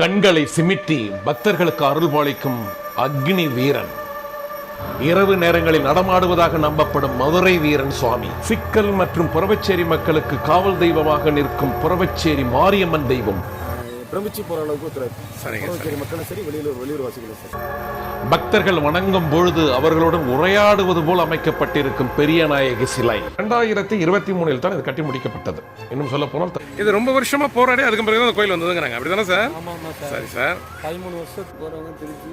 கண்களை சிமிட்டி பக்தர்களுக்கு அருள்பாளிக்கும் அக்னி வீரன். இரவு நேரங்களில் நடமாடுவதாக நம்பப்படும் மதுரை வீரன் சுவாமி. சிக்கல் மற்றும் புறவச்சேரி மக்களுக்கு காவல் தெய்வமாக நிற்கும் புறவச்சேரி மாரியம்மன் தெய்வம் பிரமிச்சு போற அளவுக்கு ஒத்துழைப்பு சரிங்க, மக்களும் சரி வெளியூர் வெளியூர் வாசிகளும் சரி. பக்தர்கள் வணங்கும் பொழுது அவர்களுடன் உரையாடுவது போல் அமைக்கப்பட்டிருக்கும் பெரிய நாயகி சிலை. இரண்டாயிரத்தி இருபத்தி மூணில் தான் இது கட்டி முடிக்கப்பட்டது. இன்னும் சொல்ல போனால் இது ரொம்ப வருஷமா போராடி அதுக்கு பிறகு அந்த கோயில் வந்ததுங்கிறாங்க. அப்படிதானே சார்? ஆமாம் ஆமாம் சார். சரி சார். பதிமூணு வருஷத்துக்கு போகிறவங்க திருச்சி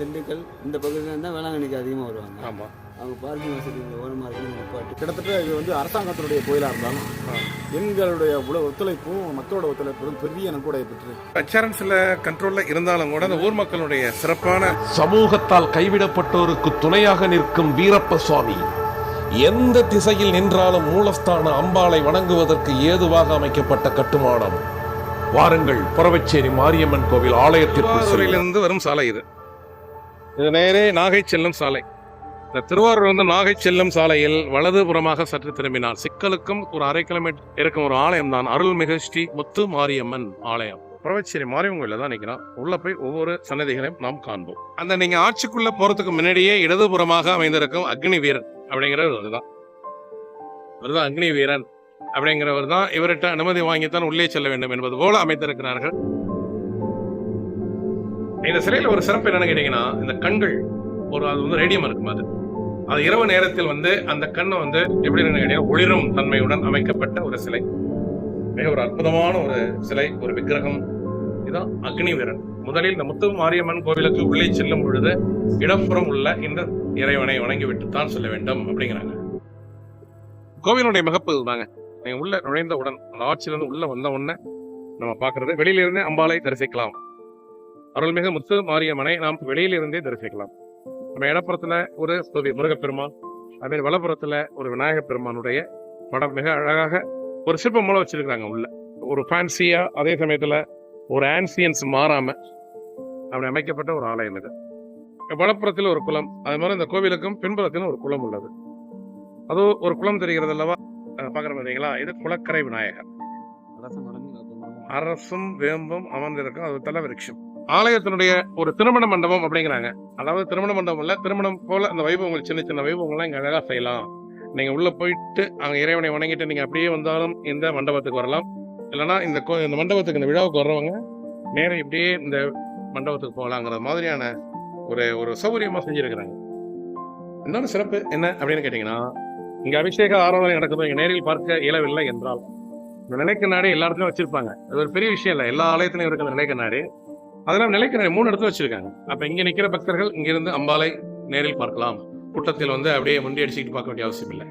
திண்டுக்கல் இந்த பகுதியில் இருந்தால் வேளாங்கண்ணிக்கு அதிகமாக வருவாங்க. ஆமா. அவங்க பார்க்கிங் வசதி ஓரமாக இருக்குன்னு நிப்பாட்டி கிட்டத்தட்ட இது வந்து அரசாங்கத்தினுடைய கோயிலா இருந்தாலும் எங்களுடைய உல ஒத்துழைப்பும் மக்களோட ஒத்துழைப்பும் பெரிய நன்கொடையை பெற்று. அச்சரன்ஸ்ல கண்ட்ரோல்ல இருந்தாலும் கூட அந்த ஊர் மக்களுடைய சிறப்பான சமூகத்தால் கைவிடப்பட்டோருக்கு துணையாக நிற்கும் வீரப்ப சுவாமி எந்த திசையில் நின்றாலும் மூலஸ்தான அம்பாளை வணங்குவதற்கு ஏதுவாக அமைக்கப்பட்ட கட்டுமானம். வாருங்கள் புறவச்சேரி மாரியம்மன் கோவில் ஆலயத்திற்கு. திருவாரூரிலிருந்து வரும் சாலை இது. இது நேரே நாகை செல்லும் சாலை. இந்த திருவாரூர் வந்து நாகை செல்லும் சாலையில் வலதுபுறமாக சற்று திரும்பினார். சிக்கலுக்கும் ஒரு அரை கிலோமீட்டர் இருக்கும் ஒரு ஆலயம் தான் அருள்மிகு ஸ்ரீ முத்து மாரியம்மன் ஆலயம். புறவச்சேரி மாரியம்மன் கோயில தான் நிற்கிறோம் உள்ள போய் ஒவ்வொரு சன்னதிகளையும் நாம் காண்போம். அந்த நீங்க ஆட்சிக்குள்ள போறதுக்கு முன்னாடியே இடதுபுறமாக அமைந்திருக்கும் அக்னி வீரன் அப்படிங்கிறவர் அதுதான் இவர்தான் அக்னி வீரன் அப்படிங்கிறவர் தான். இவர்கிட்ட அனுமதி வாங்கித்தான் உள்ளே செல்ல வேண்டும் என்பது போல அமைத்திருக்கிறார்கள். இந்த சிலையில் ஒரு சிறப்பு என்னன்னு கேட்டீங்கன்னா இந்த கண்கள் ஒரு அது வந்து ரேடியம் இருக்கும் அது? அது இரவு நேரத்தில் வந்து அந்த கண்ணை வந்து எப்படி கேட்டீங்கன்னா ஒளிரும் தன்மையுடன் அமைக்கப்பட்ட ஒரு சிலை. மிக ஒரு அற்புதமான ஒரு சிலை ஒரு விக்கிரகம். இதுதான் அக்னிவீரன் முதலில் இந்த முத்து மாரியம்மன் கோவிலுக்கு உள்ளே செல்லும் பொழுது இடப்புறம் உள்ள இந்த இறைவனை வணங்கிவிட்டு தான் செல்ல வேண்டும் அப்படிங்கிறாங்க. கோவிலுடைய மிகப்பு தாங்க நீங்க உள்ள நுழைந்தவுடன் அந்த ஆட்சியிலிருந்து உள்ள வந்த உடனே நம்ம பார்க்கறது வெளியிலிருந்தே அம்பாலை அம்பாளை தரிசிக்கலாம். அருள்மிகு முத்து மாரியம்மனை நாம் வெளியிலிருந்தே தரிசிக்கலாம். நம்ம இடப்புறத்துல ஒரு ஸ்துதி முருகப்பெருமான் அதே வலப்புறத்துல ஒரு விநாயகப் பெருமானுடைய படம் மிக அழகாக ஒரு சிற்பம் மூலம் வச்சிருக்காங்க உள்ள. ஒரு ஃபேன்சியா அதே சமயத்துல ஒரு ஆன்சியன்ஸ் மாறாம அப்படி அமைக்கப்பட்ட ஒரு ஆலயம் இது. வலப்புறத்தில் ஒரு குளம் அது மாதிரி இந்த கோவிலுக்கும் பின்புறத்திலும் ஒரு குளம் உள்ளது. அது ஒரு குளம் தெரிகிறது அல்லவா? பாக்குற பார்த்தீங்களா? இது குளக்கரை விநாயகர். அரசும் வேம்பும் அமர்ந்திருக்கும் அது தல விருட்சம் ஆலயத்தினுடைய ஒரு திருமண மண்டபம் அப்படிங்கிறாங்க. அதாவது திருமண மண்டபம் இல்ல திருமணம் போல அந்த வைபவங்கள் சின்ன சின்ன வைபவங்கள்லாம் இங்க அழகா செய்யலாம். நீங்க உள்ள போயிட்டு அங்க இறைவனை வணங்கிட்டு நீங்க அப்படியே வந்தாலும் இந்த மண்டபத்துக்கு வரலாம். இல்லைன்னா இந்த கோ இந்த மண்டபத்துக்கு இந்த விழாவுக்கு வர்றவங்க நேரம் இப்படியே இந்த மண்டபத்துக்கு போகலாங்கிற மாதிரியான ஒரு ஒரு சௌகரியமா செஞ்சிருக்கிறாங்க. இன்னொரு சிறப்பு என்ன அப்படின்னு கேட்டீங்கன்னா இங்க அபிஷேக ஆராதனை நடக்குது இங்க நேரில் பார்க்க இயலவில்லை என்றால் இந்த நிலைக்கு நாடு எல்லா இடத்துலையும் வச்சிருப்பாங்க. அது ஒரு பெரிய விஷயம் இல்லை எல்லா ஆலயத்திலையும் இருக்கிற நிலைக்கு நாடு. அதெல்லாம் நிலைக்கிற மூணு இடத்துல வச்சிருக்காங்க. அப்ப இங்க நிக்கிற பக்தர்கள் இங்கிருந்து அம்பாலை நேரில் பார்க்கலாம். கூட்டத்தில் வந்து அப்படியே முண்டி அடிச்சுக்கிட்டு பார்க்க வேண்டிய அவசியம் இல்லை.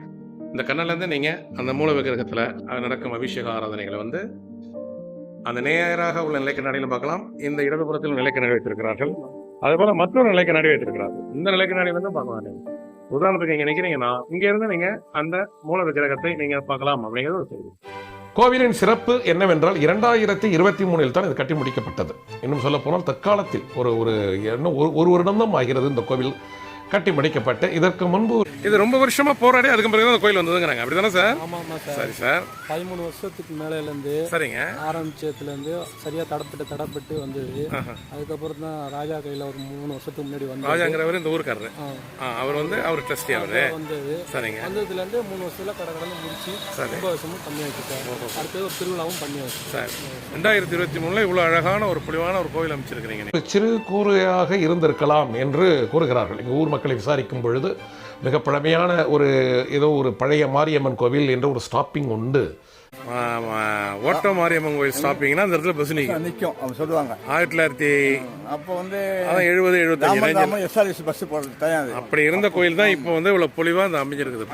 இந்த கண்ணிலேருந்து நீங்கள் நீங்க அந்த மூல விக்கிரகத்தில் நடக்கும் அபிஷேக ஆராதனைகளை வந்து அந்த நேராக உள்ள நிலைக்கு நாடியிலும் பார்க்கலாம். இந்த இடதுபுறத்தில் நிலைக்கு நாடி வைத்திருக்கிறார்கள். அதே போல மற்றொரு நிலைக்கு வைத்திருக்கிறார்கள். இந்த நிலைக்கு பார்க்கலாம் வந்து பார்க்க உதாரணத்துக்கு இங்க நிக்கிறீங்கன்னா இங்கேருந்து இருந்து நீங்க அந்த மூல விக்கிரகத்தை நீங்க பார்க்கலாம் அப்படிங்கிறது ஒரு செய்தி. கோவிலின் சிறப்பு என்னவென்றால் இரண்டாயிரத்தி இருபத்தி மூணில் தான் இது கட்டி முடிக்கப்பட்டது. இன்னும் சொல்ல போனால் தற்காலத்தில் ஒரு ஒரு இன்னும் ஒரு ஒரு வருடம் ஆகிறது இந்த கோவில். கட்டி முடிக்கப்பட்டு இதற்கு முன்பு இது ரொம்ப வருஷமா போராடி அதுக்கு பிறகு அந்த கோயில் வந்ததுங்கிறாங்க. அப்படிதானே சார்? ஆமாம் ஆமாம் சார். சரி சார். பதிமூணு வருஷத்துக்கு மேலேருந்து சரிங்க. ஆரம்பிச்சதுலேருந்து சரியாக தடப்பட்டு தடப்பட்டு வந்தது. அதுக்கப்புறம் தான் ராஜா கையில் ஒரு மூணு வருஷத்துக்கு முன்னாடி வந்தது. ராஜாங்கிறவர் இந்த ஊருக்காரரு. அவர் வந்து அவர் ட்ரஸ்டி அவரு. வந்தது. சரிங்க. வந்ததுலேருந்து மூணு வருஷத்துல கடை கடந்து முடிச்சு சரி. ரொம்ப வருஷமும் கம்மி வச்சுட்டாங்க அடுத்தது ஒரு திருவிழாவும் பண்ணி சரி. ரெண்டாயிரத்தி இருபத்தி மூணுல இவ்வளவு அழகான ஒரு பொலிவான ஒரு கோயில் அமைச்சிருக்கிறீங்க. சிறு கூரையாக இருந்திருக்கலாம் என்று கூறுகிறார்கள். எங்கள் ஊர் மக்களை விசாரிக்கும் பொழுது மிக பழமையான ஒரு ஏதோ ஒரு பழைய மாரியம்மன் கோவில் என்ற ஒரு ஸ்டாப்பிங் உண்டு. ஆ, ஆ, ஓட்ட மாரியம்மன் கோயில் ஸ்டாப்பிங்னா அந்த இடத்துல பஸ் நிற்கும் நிற்கும் அவங்க சொல்லுவாங்க. ஆயிரத்தி தொள்ளாயிரத்தி அப்போ வந்து அதான் எழுபது எழுபத்தஞ்சு எஸ்ஆர்எஸ் பஸ் போடுறது தயார். அப்படி இருந்த கோயில் தான் இப்போ வந்து இவ்வளவு பொலிவா அந்த அமைஞ்சிருக்குது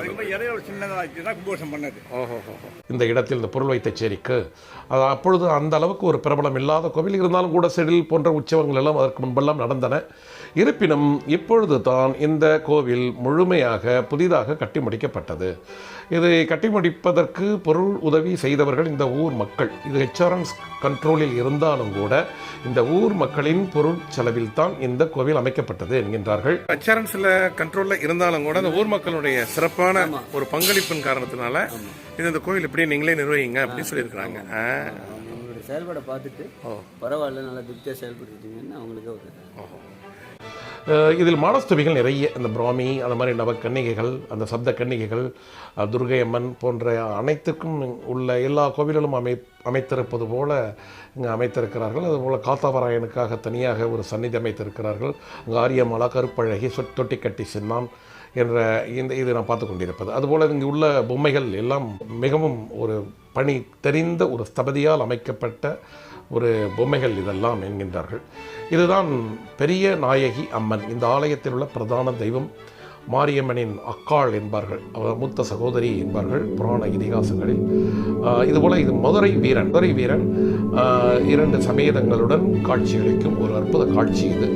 ஓஹோ. இந்த இடத்தில் இந்த பொருள் வைத்த சேரிக்கு அது அப்பொழுது அந்த அளவுக்கு ஒரு பிரபலம் இல்லாத கோவில் இருந்தாலும் கூட செடில் போன்ற உற்சவங்கள் எல்லாம் அதற்கு முன்பெல்லாம் நடந்தன. இருப்பினும் இப்பொழுது தான் இந்த கோவில் முழுமையாக புதிதாக கட்டி முடிக்கப்பட்டது இதை கட்டி முடிப்பதற்கு பொருள் உதவி செய்தவர்கள் இந்த ஊர் மக்கள். இது ஹெச்ஆர்என்ஸ் கண்ட்ரோலில் இருந்தாலும் கூட இந்த ஊர் மக்களின் பொருள் செலவில் தான் இந்த கோவில் அமைக்கப்பட்டது என்கின்றார்கள். அச்சரன்ஸ்ல கண்ட்ரோல்ல இருந்தாலும் கூட அந்த ஊர் மக்களுடைய சிறப்பான ஒரு பங்களிப்பின் காரணத்தினால இது இந்த கோயில் இப்படியே நீங்களே நிர்வகிங்க அப்படின்னு சொல்லியிருக்கிறாங்க. செயல்பாடை பார்த்துட்டு ஓ. பரவாயில்ல நல்லா திருப்தியாக செயல்படுத்திட்டீங்கன்னு அவங்களுக்கே ஒரு இதில் மானஸ்தவிகள் நிறைய. இந்த பிராமி அந்த மாதிரி நவ கன்னிகைகள் அந்த சப்த கன்னிகைகள் துர்கை அம்மன் போன்ற அனைத்துக்கும் உள்ள எல்லா கோவில்களும் அமை அமைத்திருப்பது போல இங்கே அமைத்திருக்கிறார்கள். அதுபோல் காத்தாவராயனுக்காக தனியாக ஒரு சந்நிதி அமைத்திருக்கிறார்கள். அங்கே ஆரியமாலா கருப்பழகி சொட் தொட்டி கட்டி சின்னான் என்ற இந்த இது நான் பார்த்து கொண்டிருப்பது. அதுபோல் இங்கே உள்ள பொம்மைகள் எல்லாம் மிகவும் ஒரு பணி தெரிந்த ஒரு ஸ்தபதியால் அமைக்கப்பட்ட ஒரு பொம்மைகள் இதெல்லாம் என்கின்றார்கள். இதுதான் பெரிய நாயகி அம்மன். இந்த ஆலயத்தில் உள்ள பிரதான தெய்வம் மாரியம்மனின் அக்காள் என்பார்கள். அவர் மூத்த சகோதரி என்பார்கள் புராண இதிகாசங்களில். இதுபோல் இது மதுரை வீரன். மதுரை வீரன் இரண்டு சமேதங்களுடன் காட்சியளிக்கும் ஒரு அற்புத காட்சி இது.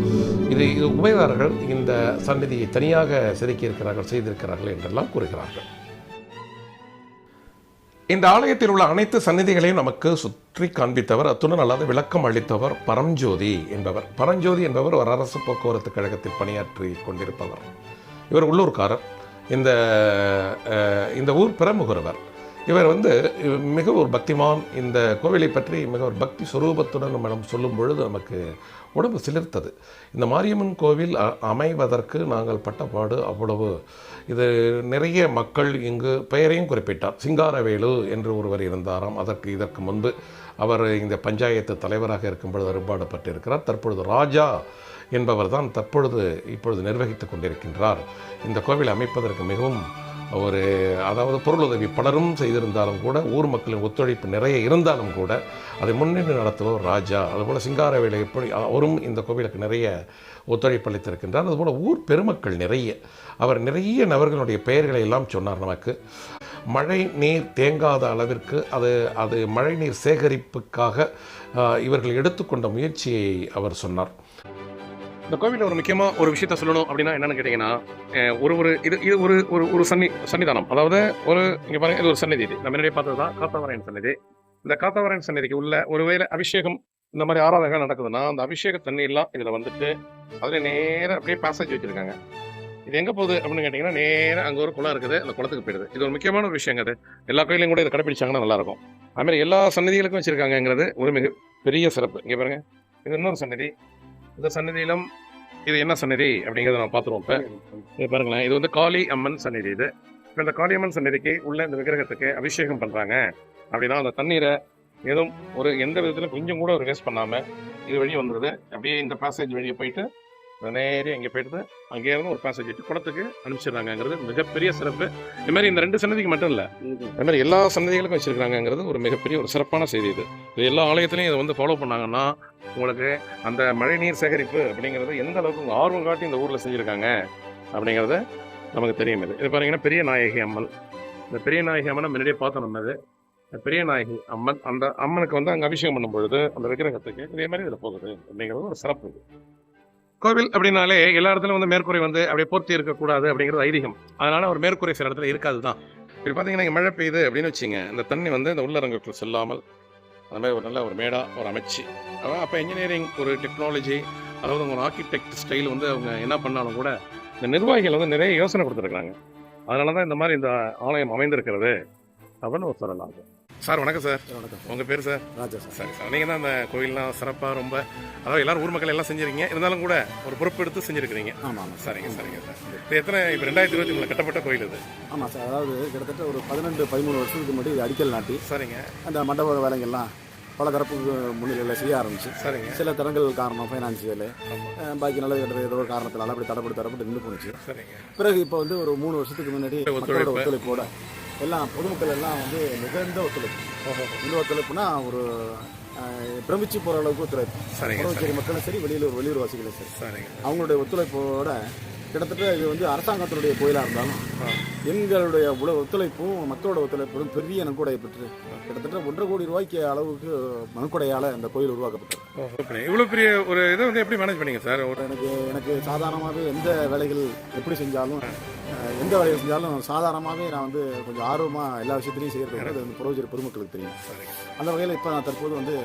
இது இது உபயதாரர்கள் இந்த சந்நிதியை தனியாக செதுக்கியிருக்கிறார்கள் செய்திருக்கிறார்கள் என்றெல்லாம் கூறுகிறார்கள். இந்த ஆலயத்தில் உள்ள அனைத்து சந்நிதிகளையும் நமக்கு சுற்றி காண்பித்தவர் அத்துடன் அல்லாத விளக்கம் அளித்தவர் பரஞ்சோதி என்பவர். பரஞ்சோதி என்பவர் ஒரு அரசு போக்குவரத்து கழகத்தில் பணியாற்றி கொண்டிருப்பவர். இவர் உள்ளூர்காரர். இந்த இந்த ஊர் பிரமுகரவர் இவர் வந்து மிக ஒரு பக்திமான். இந்த கோவிலை பற்றி மிக ஒரு பக்தி சுரூபத்துடன் நம்மிடம் சொல்லும் பொழுது நமக்கு உடம்பு சிலிர்த்தது. இந்த மாரியம்மன் கோவில் அ- அமைவதற்கு நாங்கள் பட்டப்பாடு அவ்வளவு. இது நிறைய மக்கள் இங்கு பெயரையும் குறிப்பிட்டார். சிங்காரவேலு என்று ஒருவர் இருந்தாராம். அதற்கு இதற்கு முன்பு அவர் இந்த பஞ்சாயத்து தலைவராக இருக்கும் பொழுது அறுபாடுபட்டிருக்கிறார் தற்பொழுது ராஜா என்பவர் தான் தற்பொழுது இப்பொழுது நிர்வகித்து கொண்டிருக்கின்றார். இந்த கோவில் அமைப்பதற்கு மிகவும் ஒரு அதாவது பொருளுதவி பலரும் செய்திருந்தாலும் கூட ஊர் மக்களின் ஒத்துழைப்பு நிறைய இருந்தாலும் கூட அதை முன்னின்று நடத்துபவர் ராஜா. அதுபோல் சிங்காரவேலை எப்படி அவரும் இந்த கோவிலுக்கு நிறைய ஒத்துழைப்பு அளித்திருக்கின்றார். அதுபோல் ஊர் பெருமக்கள் நிறைய அவர் நிறைய நபர்களுடைய பெயர்களை எல்லாம் சொன்னார் நமக்கு. மழை நீர் தேங்காத அளவிற்கு அது அது மழை நீர் சேகரிப்புக்காக இவர்கள் எடுத்துக்கொண்ட முயற்சியை அவர் சொன்னார். இந்த கோவிலில் ஒரு முக்கியமாக ஒரு விஷயத்த சொல்லணும் அப்படின்னா என்னென்னு கேட்டிங்கன்னா ஒரு ஒரு இது இது ஒரு ஒரு ஒரு சன்னி சன்னிதானம். அதாவது ஒரு இங்கே பாருங்கள் இது ஒரு சன்னிதி இது நம்ம முன்னாடியே பார்த்தது தான் காத்தாவராயன் சன்னிதி இந்த காத்தாவராயன் சன்னிதிக்கு உள்ள ஒருவேளை அபிஷேகம் இந்த மாதிரி ஆராதனைகள் நடக்குதுன்னா அந்த அபிஷேக தண்ணியெல்லாம் இதில் வந்துட்டு அதில் நேராக அப்படியே பேசேஜ் வச்சுருக்காங்க. இது எங்கே போகுது அப்படின்னு கேட்டிங்கன்னா நேராக அங்கே ஒரு குளம் இருக்குது அந்த குளத்துக்கு போயிடுது. இது ஒரு முக்கியமான ஒரு விஷயங்க அது. எல்லா கோயிலையும் கூட இதை கடைப்பிடிச்சாங்கன்னா நல்லாயிருக்கும். அதுமாதிரி எல்லா சன்னதிகளுக்கும் வச்சுருக்காங்கங்கிறது ஒரு மிக பெரிய சிறப்பு. இங்கே பாருங்க இது இன்னொரு சன்னதி இந்த சன்னதியிலும் இது என்ன சன்னதி அப்படிங்கிறத நம்ம பார்த்துருவோம் இப்போ. பாருங்களேன். இது வந்து காளி அம்மன் சன்னதி இது. இப்போ இந்த காளி அம்மன் சன்னதிக்கு உள்ள இந்த விக்கிரகத்துக்கு அபிஷேகம் பண்ணுறாங்க அப்படின்னா அந்த தண்ணீரை எதுவும் ஒரு எந்த விதத்திலும் கொஞ்சம் கூட ஒரு வேஸ்ட் பண்ணாமல் இது வழி வந்துடுது அப்படியே இந்த பேசேஜ் வழியே போயிட்டு நேரே அங்கே போயிட்டு அங்கே இருந்து ஒரு பேசேஜ் விட்டு குளத்துக்கு அனுப்பிச்சிடுறாங்கங்கிறது மிகப்பெரிய சிறப்பு. இது மாதிரி இந்த ரெண்டு சன்னதிக்கு மட்டும் இல்லை. அது மாதிரி எல்லா சன்னதிகளுக்கும் வச்சிருக்காங்கங்கிறது ஒரு மிகப்பெரிய ஒரு சிறப்பான செய்தி இது. இது எல்லா ஆலயத்திலையும் இதை வந்து ஃபாலோ பண்ணாங்கன்னா உங்களுக்கு அந்த மழைநீர் சேகரிப்பு அப்படிங்கிறது எந்த அளவுக்கு ஆர்வம் காட்டி இந்த ஊரில் செஞ்சுருக்காங்க அப்படிங்கிறத நமக்கு தெரியும் இது. இது பார்த்தீங்கன்னா பெரிய நாயகி அம்மன். இந்த பெரிய நாயகி அம்மனை முன்னாடியே பார்த்தோம் நம்ம இது. பெரிய நாயகி அம்மன் அந்த அம்மனுக்கு வந்து அங்கே அபிஷேகம் பண்ணும் பொழுது அந்த விக்கிரகத்துக்கு இதே மாதிரி இதில் போகுது அப்படிங்கிறது ஒரு சிறப்பு இது. கோவில் அப்படின்னாலே எல்லா இடத்துலையும் வந்து மேற்கூரை வந்து அப்படியே போர்த்தி இருக்கக்கூடாது அப்படிங்கிறது ஐதீகம். அதனால ஒரு மேற்கூரை சில இடத்துல இருக்காது தான் இப்போ பார்த்தீங்கன்னா இங்கே மழை பெய்யுது அப்படின்னு வச்சுங்க இந்த தண்ணி வந்து இந்த உள்ளரங்குக்குள் செல்லாமல் அந்த மாதிரி ஒரு நல்ல ஒரு மேடா ஒரு அமைச்சு. அப்போ இன்ஜினியரிங் ஒரு டெக்னாலஜி அதாவது ஒரு ஆர்கிடெக்ட் ஸ்டைல் வந்து அவங்க என்ன பண்ணாலும் கூட இந்த நிர்வாகிகள் வந்து நிறைய யோசனை கொடுத்துருக்காங்க அதனால தான் இந்த மாதிரி இந்த ஆலயம் அமைந்திருக்கிறது அப்படின்னு ஒரு சொல்லலாம் சார் வணக்கம் சார். வணக்கம் உங்கள் பேர் சார்? ராஜா சார். சரி சார். நீங்கள் தான் அந்த கோயில்லாம் சிறப்பாக ரொம்ப அதாவது எல்லாரும் ஊர் மக்கள் எல்லாம் செஞ்சிருக்கீங்க. இருந்தாலும் கூட ஒரு பொறுப்பு எடுத்து செஞ்சிருக்கிறீங்க. ஆமாம் ஆமாம் சரிங்க சரிங்க சார். இது எத்தனை இப்போ ரெண்டாயிரத்தி இருபத்தி மூணு கட்டப்பட்ட கோயில் இது? ஆமாம் சார் அதாவது கிட்டத்தட்ட ஒரு பதினெண்டு பதிமூணு வருஷத்துக்கு முன்னாடி இது அடிக்கல் நாட்டி சரிங்க. அந்த மண்டப வேலைங்கள்லாம் பல தரப்புக்கு முன்னிலையில் செய்ய ஆரம்பிச்சு சரிங்க. சில தரங்கள் காரணம் ஃபைனான்சியல் பாக்கி நல்லது கெட்டது ஏதோ ஒரு காரணத்தினால அப்படி தடப்பட்டு தடப்பட்டு நின்று சரிங்க. பிறகு இப்போ வந்து ஒரு மூணு வருஷத்துக்கு முன்னாடி. ஒத்துழைப்போட எல்லாம் பொதுமக்கள் எல்லாம் வந்து மிகுந்த ஒத்துழைப்பு. இந்த ஒத்துழைப்புனா ஒரு பிரமிச்சு போகிற அளவுக்கு ஒத்துழைப்பு. புறச்சேரி மக்களும் சரி வெளியூர் வெளியூர் வாசிகளும் சரி அவங்களுடைய ஒத்துழைப்போட கிட்டத்தட்ட இது வந்து அரசாங்கத்தினுடைய கோயிலாக இருந்தாலும் எங்களுடைய உல ஒத்துழைப்பும் மக்களோட ஒத்துழைப்பும் பெரிய நன்கொடை பெற்று கிட்டத்தட்ட ஒன்றரை கோடி ரூபாய்க்கு அளவுக்கு நன்கொடையால் இந்த கோயில் உருவாக்கப்பட்டது. இவ்வளோ பெரிய ஒரு இதை வந்து எப்படி மேனேஜ் பண்ணீங்க சார்? எனக்கு எனக்கு சாதாரணமாகவே எந்த வேலைகள் எப்படி செஞ்சாலும் எந்த வேலைகள் செஞ்சாலும் சாதாரணமாகவே நான் வந்து கொஞ்சம் ஆர்வமாக எல்லா விஷயத்துலையும் செய்கிறது வந்து அந்த புரோஜர் பொதுமக்களுக்கு தெரியும். அந்த வகையில் இப்போ நான் தற்போது வந்து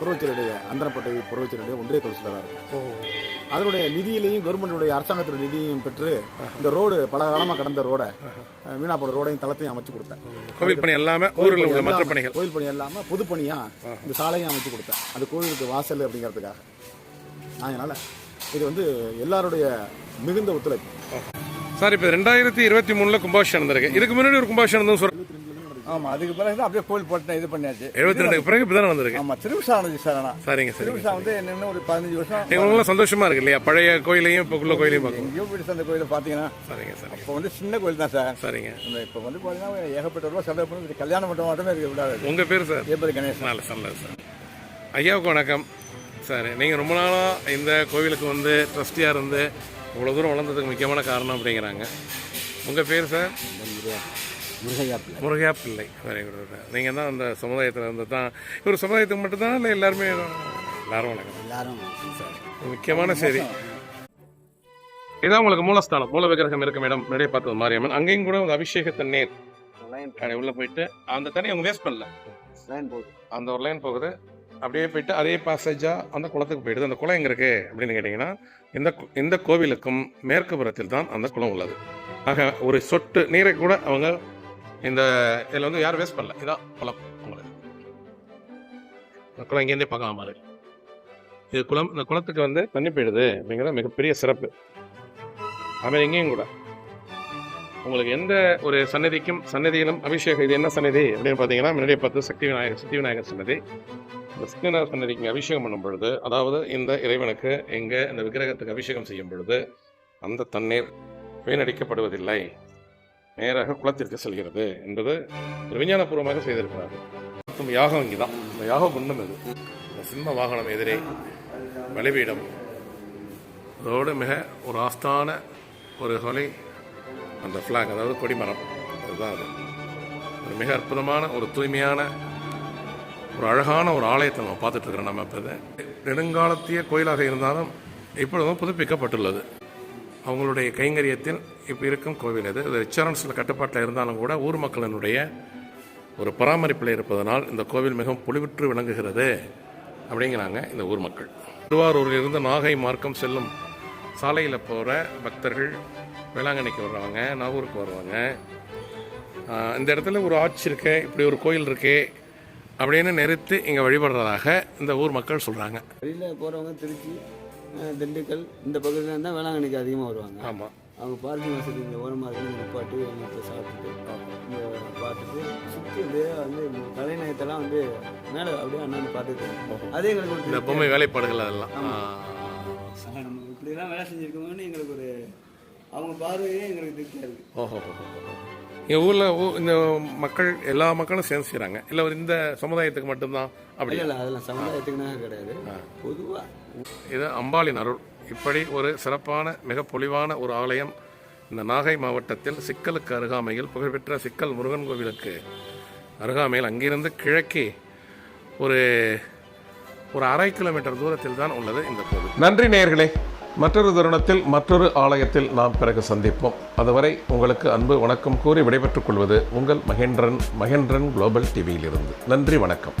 புறவச்சலுடைய அந்தரப்பட்டை புறவச்சலுடைய ஒன்றிய கவுன்சிலராக இருக்கேன். அதனுடைய நிதியிலையும் கவர்மெண்டுடைய அரசாங்கத்துடைய நிதியையும் பெற்று இந்த ரோடு பல காலமாக கடந்த ரோடை அஹ், வீணா போன ரோடையும் தளத்தையும் அமைச்சு கொடுத்தேன். கோவில் பணி எல்லாமே ஊரில் உள்ள மற்ற பணிகள். கோயில் பணி இல்லாமல் பொது பணியாக இந்த சாலையும் அமைச்சு கொடுத்தேன். அது கோயிலுக்கு வாசல் அப்படிங்கிறதுக்காக. அதனால் இது வந்து எல்லாருடைய மிகுந்த ஒத்துழைப்பு. சார் இப்போ ரெண்டாயிரத்தி இருபத்தி மூணில் கும்பாபிஷேகம் நடந்திருக்கு. இதுக்கு முன்னாடி ஒரு நடந்து சொல்கிறேன் ஆமாம் அதுக்கு பிறகு தான் அப்படியே கோயில் போட்டு இது பண்ணியாச்சு. எழுபத்தி ரெண்டுக்கு பிறகு இப்போ தானே வந்திருக்கு? ஆமாம் திருவிழா நடந்துச்சு சார் ஆனால் சரிங்க சரிங்க திருவிழா வந்து என்னென்ன ஒரு பதினஞ்சு வருஷம் எங்களுக்குலாம் சந்தோஷமா இருக்கு இல்லையா? பழைய கோயிலையும் இப்போ உள்ள கோயிலையும் பார்க்கணும் எங்கேயோ போயிட்டு அந்த கோயிலை பார்த்தீங்கன்னா சரிங்க சரிங்க. இப்போ வந்து சின்ன கோயில் தான் சார். சரிங்க. இந்த இப்போ வந்து பார்த்தீங்கன்னா ஏகப்பட்ட ரூபா செலவு பண்ணி கல்யாணம் மட்டும் மட்டுமே இருக்க விடாது உங்கள் பேர் சார்? ஏபதி கணேசன் நல்ல நல்லது சார். ஐயாவுக்கு வணக்கம். சார் நீங்கள் ரொம்ப நாளாக இந்த கோவிலுக்கு வந்து ட்ரஸ்டியாக இருந்து இவ்வளோ தூரம் வளர்ந்ததுக்கு முக்கியமான காரணம் அப்படிங்கிறாங்க. உங்கள் பேர் சார்? முருகையா பிள்ளை வெரி குட் நீங்கள் தான் அந்த சமுதாயத்தில் இருந்து தான் இவர் சமுதாயத்துக்கு மட்டும்தான் இல்லை எல்லாருமே எல்லாரும் வணக்கம். எல்லாரும் சார். முக்கியமான செய்தி. இதான் உங்களுக்கு மூலஸ்தானம். மூல விக்கிரகம் இருக்கும் இடம். நிறைய பார்த்தது மாரியம்மன். அங்கேயும் கூட ஒரு அபிஷேக தண்ணீர் அப்படி உள்ள போயிட்டு அந்த தண்ணி அவங்க வேஸ்ட் பண்ணல. அந்த ஒரு லைன் போகுது. அப்படியே போயிட்டு அதே பாசேஜா அந்த குளத்துக்கு போயிடுது. அந்த குளம் எங்க இருக்கு? அப்படின்னு கேட்டிங்கன்னா இந்த கு- இந்த கோவிலுக்கும் மேற்கு புறத்தில் தான் அந்த குளம் உள்ளது. ஆக ஒரு சொட்டு நீரை கூட அவங்க இந்த இதில் வந்து யாரும் வேஸ்ட் பண்ணல. இதான் குளம் உங்களுக்கு இந்த குளம் இங்கேருந்தே பார்க்கலாம் பாரு. இது குளம் இந்த குளத்துக்கு வந்து தண்ணி போயிடுது அப்படிங்கிறது மிகப்பெரிய சிறப்பு. அதுமாதிரி இங்கேயும் கூட. உங்களுக்கு எந்த ஒரு சன்னதிக்கும் சன்னதியிலும் அபிஷேகம் இது என்ன சன்னதி அப்படின்னு பார்த்தீங்கன்னா முன்னாடியே பார்த்து சக்தி விநாயகர் சக்தி விநாயகர் சன்னதி இந்த சக்தி விநாயகர் சன்னதிக்கு அபிஷேகம் பண்ணும் பொழுது அதாவது இந்த இறைவனுக்கு எங்கே இந்த விக்கிரகத்துக்கு அபிஷேகம் செய்யும் பொழுது அந்த தண்ணீர் வீணடிக்கப்படுவதில்லை. நேராக குளத்திற்கு செல்கிறது என்பது ஒரு விஞ்ஞானபூர்வமாக செய்திருக்கிறார் மற்றும் யாகம் இங்கே தான் இந்த யாக குண்டம் இது இந்த சிம்ம வாகனம் எதிரே பலிபீடம். அதோடு மிக ஒரு ஆஸ்தான ஒரு கொலை அந்த ஃப்ளாக் அதாவது கொடிமரம். அதுதான் அது. ஒரு மிக அற்புதமான ஒரு தூய்மையான ஒரு அழகான ஒரு ஆலயத்தை நம்ம பார்த்துட்டு இருக்கிறோம் நம்ம இப்போ நெடுங்காலத்திய கோயிலாக இருந்தாலும் இப்பொழுதும் புதுப்பிக்கப்பட்டுள்ளது. அவங்களுடைய கைங்கரியத்தில் இப்போ இருக்கும் கோவில் இது இது கட்டுப்பாட்டில் இருந்தாலும் கூட ஊர் மக்களினுடைய ஒரு பராமரிப்பில் இருப்பதனால் இந்த கோவில் மிகவும் பொலிவுற்று விளங்குகிறது அப்படிங்கிறாங்க இந்த ஊர் மக்கள். திருவாரூரில் இருந்து நாகை மார்க்கம் செல்லும் சாலையில் போகிற பக்தர்கள் வேளாங்கண்ணிக்கு வர்றவங்க நாகூருக்கு வருவாங்க இந்த இடத்துல ஒரு ஆட்சி இருக்கு இப்படி ஒரு கோயில் இருக்கே அப்படின்னு நிறுத்தி இங்கே வழிபடுறதாக இந்த ஊர் மக்கள் சொல்கிறாங்க வெளியில் போகிறவங்க திருச்சி திண்டுக்கல் இந்த பகுதியில் இருந்தால் வேளாங்கண்ணிக்கு அதிகமாக வருவாங்க. ஆமாம் அவங்க பார்க்கிங் வசதி இந்த ஓரமாக இருந்து நிப்பாட்டி வீட்டில் சாப்பிட்டுட்டு இங்கே பார்த்துட்டு சுற்றி அப்படியே வந்து கலைநயத்தெல்லாம் வந்து மேலே அப்படியே அண்ணாந்து பார்த்துட்டு அதே எங்களுக்கு ஒரு இந்த பொம்மை வேலைப்பாடுகள் அதெல்லாம். நம்ம இப்படிலாம் வேலை செஞ்சுருக்கோம்னு எங்களுக்கு ஒரு அவங்க பார்வையே எங்களுக்கு திருப்தியாக இருக்குது ஓஹோ எங்கள் ஊரில் இந்த மக்கள் எல்லா மக்களும் சேர்ந்து செய்கிறாங்க இல்லை ஒரு இந்த சமுதாயத்துக்கு மட்டும்தான் அப்படி. இல்லை அதெல்லாம் சமுதாயத்துக்குனாக கிடையாது. பொதுவாக இது அம்பாளின் அருள். இப்படி ஒரு சிறப்பான மிக பொலிவான ஒரு ஆலயம் இந்த நாகை மாவட்டத்தில் சிக்கலுக்கு அருகாமையில் புகழ்பெற்ற சிக்கல் முருகன் கோவிலுக்கு அருகாமையில் அங்கிருந்து கிழக்கே ஒரு ஒரு அரை கிலோமீட்டர் தூரத்தில் தான் உள்ளது இந்த கோவில். நன்றி நேயர்களே. மற்றொரு தருணத்தில் மற்றொரு ஆலயத்தில் நாம் பிறகு சந்திப்போம். அதுவரை உங்களுக்கு அன்பு வணக்கம் கூறி விடைபெற்றுக் கொள்வது உங்கள் மகேந்திரன் மகேந்திரன் குளோபல் டிவியிலிருந்து நன்றி வணக்கம்.